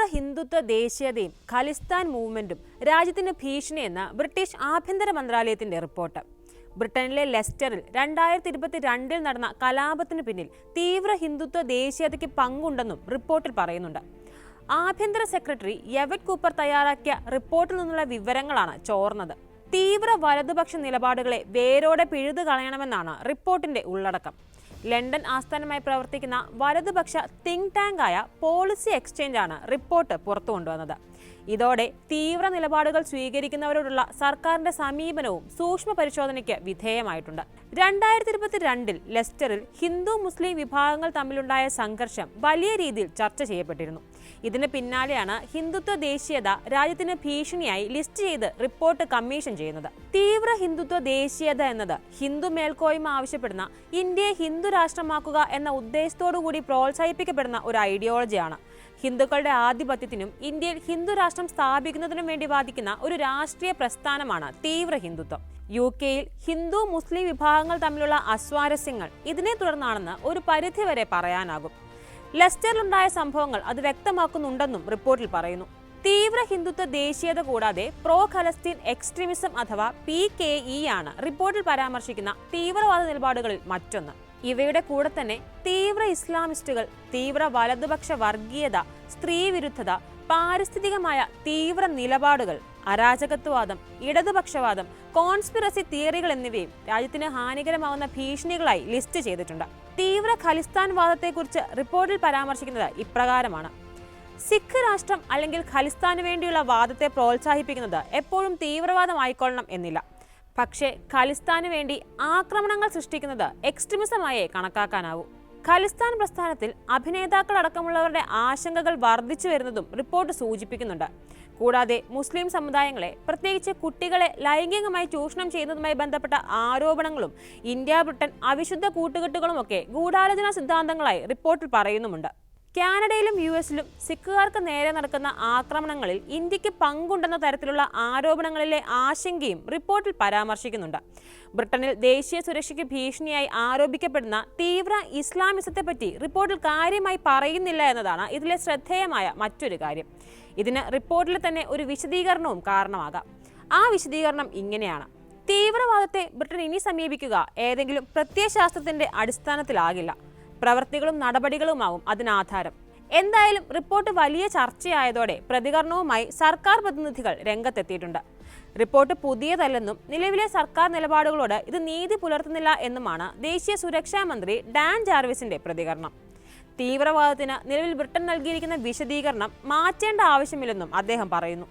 തീവ്ര ഹിന്ദുത്വ ദേശീയതയും ഖാലിസ്ഥാൻ മൂവ്മെന്റും രാജ്യത്തിന് ഭീഷണിയെന്ന ബ്രിട്ടീഷ് ആഭ്യന്തര മന്ത്രാലയത്തിന്റെ റിപ്പോർട്ട്. ബ്രിട്ടനിലെ ലെസ്റ്ററിൽ രണ്ടായിരത്തി ഇരുപത്തി രണ്ടിൽ നടന്ന കലാപത്തിന് പിന്നിൽ തീവ്ര ഹിന്ദുത്വ ദേശീയതയ്ക്ക് പങ്കുണ്ടെന്നും റിപ്പോർട്ടിൽ പറയുന്നുണ്ട്. ആഭ്യന്തര സെക്രട്ടറി യവറ്റ് കൂപ്പർ തയ്യാറാക്കിയ റിപ്പോർട്ടിൽ നിന്നുള്ള വിവരങ്ങളാണ് ചോർന്നത്. തീവ്ര വലതുപക്ഷ നിലപാടുകളെ വേരോടെ പിഴുതു കളയണമെന്നാണ് റിപ്പോർട്ടിന്റെ ഉള്ളടക്കം. ലണ്ടൻ ആസ്ഥാനമായി പ്രവർത്തിക്കുന്ന വലതുപക്ഷ തിങ്ക് ആയ പോളിസി എക്സ്ചേഞ്ചാണ് റിപ്പോർട്ട് പുറത്തു കൊണ്ടുവന്നത്. ഇതോടെ തീവ്ര നിലപാടുകൾ സ്വീകരിക്കുന്നവരോടുള്ള സർക്കാരിന്റെ സമീപനവും സൂക്ഷ്മ പരിശോധനയ്ക്ക് വിധേയമായിട്ടുണ്ട്. രണ്ടായിരത്തി ഇരുപത്തിരണ്ടിൽ ലെസ്റ്ററിൽ ഹിന്ദു മുസ്ലിം വിഭാഗങ്ങൾ തമ്മിലുണ്ടായ സംഘർഷം വലിയ രീതിയിൽ ചർച്ച ചെയ്യപ്പെട്ടിരുന്നു. ഇതിന് പിന്നാലെയാണ് ഹിന്ദുത്വ ദേശീയത രാജ്യത്തിന് ഭീഷണിയായി ലിസ്റ്റ് ചെയ്ത് റിപ്പോർട്ട് കമ്മീഷൻ ചെയ്യുന്നത്. തീവ്ര ഹിന്ദുത്വ ദേശീയത എന്നത് ഹിന്ദു മേൽക്കോയ്മ ആവശ്യപ്പെടുന്ന ഇന്ത്യയെ ഹിന്ദു രാഷ്ട്രമാക്കുക എന്ന ഉദ്ദേശത്തോടുകൂടി പ്രോത്സാഹിപ്പിക്കപ്പെടുന്ന ഒരു ഐഡിയോളജിയാണ്. ഹിന്ദുക്കളുടെ ആധിപത്യത്തിനും ഇന്ത്യയിൽ ഹിന്ദു രാഷ്ട്രം സ്ഥാപിക്കുന്നതിനും വേണ്ടി വാദിക്കുന്ന ഒരു രാഷ്ട്രീയ പ്രസ്ഥാനമാണ് തീവ്ര ഹിന്ദുത്വം. യു കെയിൽ ഹിന്ദു മുസ്ലിം വിഭാഗങ്ങൾ തമ്മിലുള്ള അസ്വാരസ്യങ്ങൾ ഇതിനെ തുടർന്നാണെന്ന് ഒരു പരിധിവരെ പറയാനാകും. ലെസ്റ്ററിലുണ്ടായ സംഭവങ്ങൾ അത് വ്യക്തമാക്കുന്നുണ്ടെന്നും റിപ്പോർട്ടിൽ പറയുന്നു. തീവ്ര ഹിന്ദുത്വ ദേശീയത കൂടാതെ പ്രോ ഖലസ്തീൻ എക്സ്ട്രീമിസം അഥവാ പി കെ ഇ ആണ്. റിപ്പോർട്ടിൽ പരാമർശിക്കുന്ന തീവ്രവാദ നിലപാടുകളിൽ മറ്റൊന്ന്. ഇവയുടെ കൂടെ തന്നെ തീവ്ര ഇസ്ലാമിസ്റ്റുകൾ തീവ്ര വലതുപക്ഷ വർഗീയത സ്ത്രീവിരുദ്ധത പാരിസ്ഥിതികമായ തീവ്ര നിലപാടുകൾ അരാജകത്വവാദം ഇടതുപക്ഷവാദം കോൺസ്പിറസി തിയറികൾ എന്നിവയും രാജ്യത്തിന് ഹാനികരമാവുന്ന ഭീഷണികളായി ലിസ്റ്റ് ചെയ്തിട്ടുണ്ട്. തീവ്ര ഖലിസ്ഥാൻ വാദത്തെക്കുറിച്ച് റിപ്പോർട്ടിൽ പരാമർശിക്കുന്നത് ഇപ്രകാരമാണ്. സിഖ് രാഷ്ട്രം അല്ലെങ്കിൽ ഖലിസ്ഥാന് വേണ്ടിയുള്ള വാദത്തെ പ്രോത്സാഹിപ്പിക്കുന്നത് എപ്പോഴും തീവ്രവാദമായിക്കൊള്ളണം എന്നില്ല. പക്ഷേ ഖലിസ്ഥാന് വേണ്ടി ആക്രമണങ്ങൾ സൃഷ്ടിക്കുന്നത് എക്സ്ട്രീമിസമായേ കണക്കാക്കാനാവൂ. ഖലിസ്ഥാൻ പ്രസ്ഥാനത്തിൽ അഭിനേതാക്കളടക്കമുള്ളവരുടെ ആശങ്കകൾ വർദ്ധിച്ചു വരുന്നതും റിപ്പോർട്ട് സൂചിപ്പിക്കുന്നുണ്ട്. കൂടാതെ മുസ്ലിം സമുദായങ്ങളെ പ്രത്യേകിച്ച് കുട്ടികളെ ലൈംഗികമായി ചൂഷണം ചെയ്യുന്നതുമായി ബന്ധപ്പെട്ട ആരോപണങ്ങളും ഇന്ത്യ ബ്രിട്ടൻ അവിശുദ്ധ കൂട്ടുകെട്ടുകളുമൊക്കെ ഗൂഢാലോചനാ സിദ്ധാന്തങ്ങളായി റിപ്പോർട്ടിൽ പറയുന്നുമുണ്ട്. കാനഡയിലും യു എസിലും സിഖുകാർക്ക് നേരെ നടക്കുന്ന ആക്രമണങ്ങളിൽ ഇന്ത്യയ്ക്ക് പങ്കുണ്ടെന്ന തരത്തിലുള്ള ആരോപണങ്ങളിലെ ആശങ്കയും റിപ്പോർട്ടിൽ പരാമർശിക്കുന്നുണ്ട്. ബ്രിട്ടനിൽ ദേശീയ സുരക്ഷയ്ക്ക് ഭീഷണിയായി ആരോപിക്കപ്പെടുന്ന തീവ്ര ഇസ്ലാമിസത്തെപ്പറ്റി റിപ്പോർട്ടിൽ കാര്യമായി പറയുന്നില്ല എന്നതാണ് ഇതിലെ ശ്രദ്ധേയമായ മറ്റൊരു കാര്യം. ഇതിന് റിപ്പോർട്ടിൽ തന്നെ ഒരു വിശദീകരണവും കാരണമാകാം. ആ വിശദീകരണം ഇങ്ങനെയാണ്. തീവ്രവാദത്തെ ബ്രിട്ടൻ ഇനി സമീപിക്കുക ഏതെങ്കിലും പ്രത്യയശാസ്ത്രത്തിന്റെ അടിസ്ഥാനത്തിലാകില്ല. പ്രവർത്തികളും നടപടികളുമാവും അതിനാധാരം. എന്തായാലും റിപ്പോർട്ട് വലിയ ചർച്ചയായതോടെ പ്രതികരണവുമായി സർക്കാർ പ്രതിനിധികൾ രംഗത്തെത്തിയിട്ടുണ്ട്. റിപ്പോർട്ട് പുതിയതല്ലെന്നും നിലവിലെ സർക്കാർ നിലപാടുകളോട് ഇത് നീതി പുലർത്തുന്നില്ല എന്നുമാണ് ദേശീയ സുരക്ഷാ മന്ത്രി ഡാൻ ജാർവിസിന്റെ പ്രതികരണം. തീവ്രവാദത്തിന് നിലവിൽ ബ്രിട്ടൻ നൽകിയിരിക്കുന്ന വിശദീകരണം മാറ്റേണ്ട ആവശ്യമില്ലെന്നും അദ്ദേഹം പറയുന്നു.